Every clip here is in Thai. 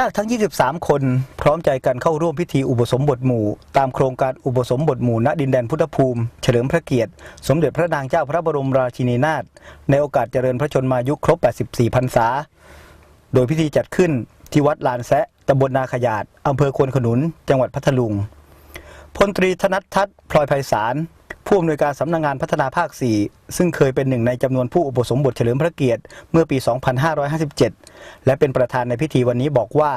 นาคทั้ง 23 คน พร้อมใจกันเข้าร่วมพิธีอุปสมบทหมู่ ตามโครงการอุปสมบทหมู่ณดินแดนพุทธภูมิ เฉลิมพระเกียรติ สมเด็จพระนางเจ้าพระบรมราชินีนาถในโอกาสเจริญพระชนมายุครบ 84 พรรษา โดยพิธีจัดขึ้นที่วัดลานแซะตำบลนาขยาดอำเภอควนขนุน จังหวัดพัทลุงพลตรีธนัททัศน์พลอยไพศาล ผู้อำนวยการสำนักงงานพัฒนาภาค 4 ซึ่งเคยเป็นหนึ่งในจำนวนผู้อุปสมบทเฉลิมพระเกียรติเมื่อปี 2557 และเป็นประธานในพิธีวันนี้บอกว่า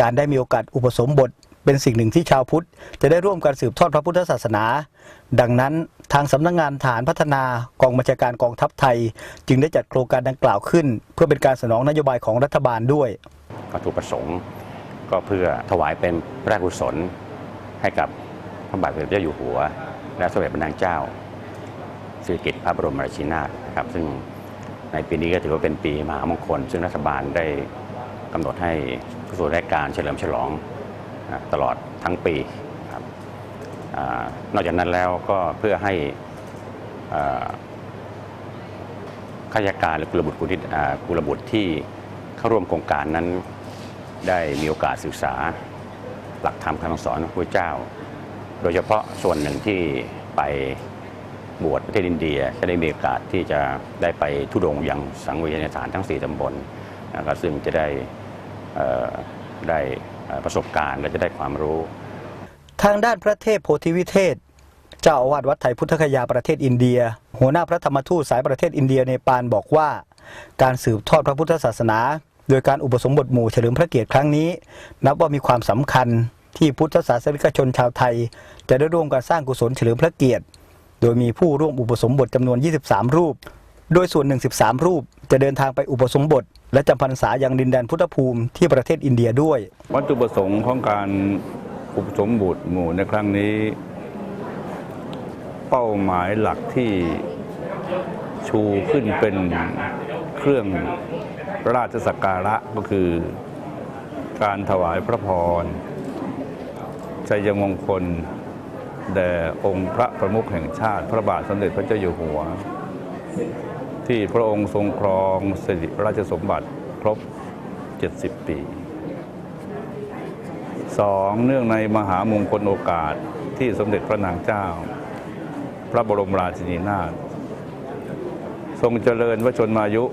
การได้มีโอกาสอุปสมบทเป็นสิ่งหนึ่งที่ชาวพุทธ จะได้ร่วมกันสืบทอดพระพุทธศาสนา ดังนั้นทางสำนักงงานฐานพัฒนากองบัญชาการกองทัพไทย จึงได้จัดโครงการดังกล่าวขึ้น เพื่อเป็นการสนองนโยบายของรัฐบาลด้วยวัตถุประสงค์ก็เพื่อถวายเป็นพระราชกุศลให้กับ พระบาทสมเด็จพระเจ้าอยู่หัว และสมเด็จพระนางเจ้าสิริกิติ์พระบรมราชินีนาถนะครับ ซึ่งในปีนี้ก็ถือว่าเป็นปีมหามงคล ซึ่งรัฐบาลได้กำหนดให้ผู้ส่วนราชการเฉลิมฉลองตลอดทั้งปีครับอนอกจากนั้นแล้วก็เพื่อให้ข้าราชการหรือกุลบุตรกุลธิอ่กุลบุตรที่เข้าร่วมโครงการนั้นได้มีโอกาสศึกษาหลักธรรมคำสอนของพระเจ้า โดยเฉพาะส่วนหนึ่งที่ไปบวชประเทศอินเดียจะได้มีโอกาสที่จะได้ไปทุดงค์ยังสังเวยนสถานทั้ง 4ตำบลนะครับซึ่งจะได้ได้ประสบการณ์และจะได้ความรู้ ทางด้านพระเทพโพธิวิเทศ เจ้าอาวาสวัดไทยพุทธคยาประเทศอินเดีย หัวหน้าพระธรรมทูตสายประเทศอินเดียเนปาลบอกว่า การสืบทอดพระพุทธศาสนา โดยการอุปสมบทหมู่เฉลิมพระเกียรติครั้งนี้ นับว่ามีความสำคัญ ที่พุทธศาสนิกชนชาวไทย จะได้ร่วมกันสร้างกุศลเฉลิมพระเกียรติ โดยมีผู้ร่วมอุปสมบทจำนวน 23 รูป โดยส่วนหนึ่ง13 รูป จะเดินทางไปอุปสมบท และจำพรรษายังดินแดนพุทธภูมิที่ประเทศอินเดียด้วย วัตถุประสงค์ของการอุปสมบทหมู่ในครั้งนี้ เป้าหมายหลักที่ชูขึ้นเป็นเครื่องราชสักการะก็คือการถวายพระพร ชัยมงคล แด่องค์พระประมุขแห่งชาติ พระบาทสมเด็จพระเจ้าอยู่หัว ที่พระองค์ทรงครองสิริราชสมบัติครบ 70 ปีสองเนื่องในมหามงคลโอกาสที่สมเด็จพระนางเจ้า พระบรมราชินีนาถทรงเจริญวชนมายุ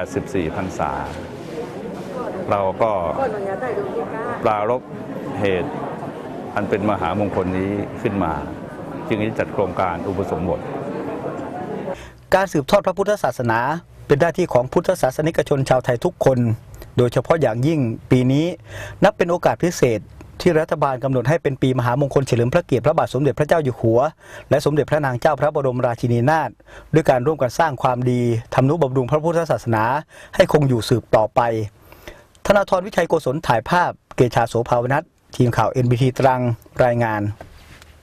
84พรรษา เราก็ปรารบ เหตุอันเป็นมหามงคลนี้ขึ้นมา จึงได้จัดโครงการอุปสมบท การสืบทอดพระพุทธศาสนา เป็นหน้าที่ของพุทธศาสนิกชนชาวไทยทุกคน โดยเฉพาะอย่างยิ่งปีนี้นับเป็นโอกาสพิเศษที่รัฐบาลกำหนดให้เป็นปีมหามงคลเฉลิมพระเกียรติพระบาทสมเด็จพระเจ้าอยู่หัว และสมเด็จพระนางเจ้าพระบรมราชินีนาถด้วยการร่วมกันสร้างความดีทำนุบำรุงพระพุทธศาสนา ให้คงอยู่สืบต่อไป ธนาธรวิชัยโกศลถ่ายภาพ เกชาโสภาวนัท ทีมข่าว NBT ตรังรายงาน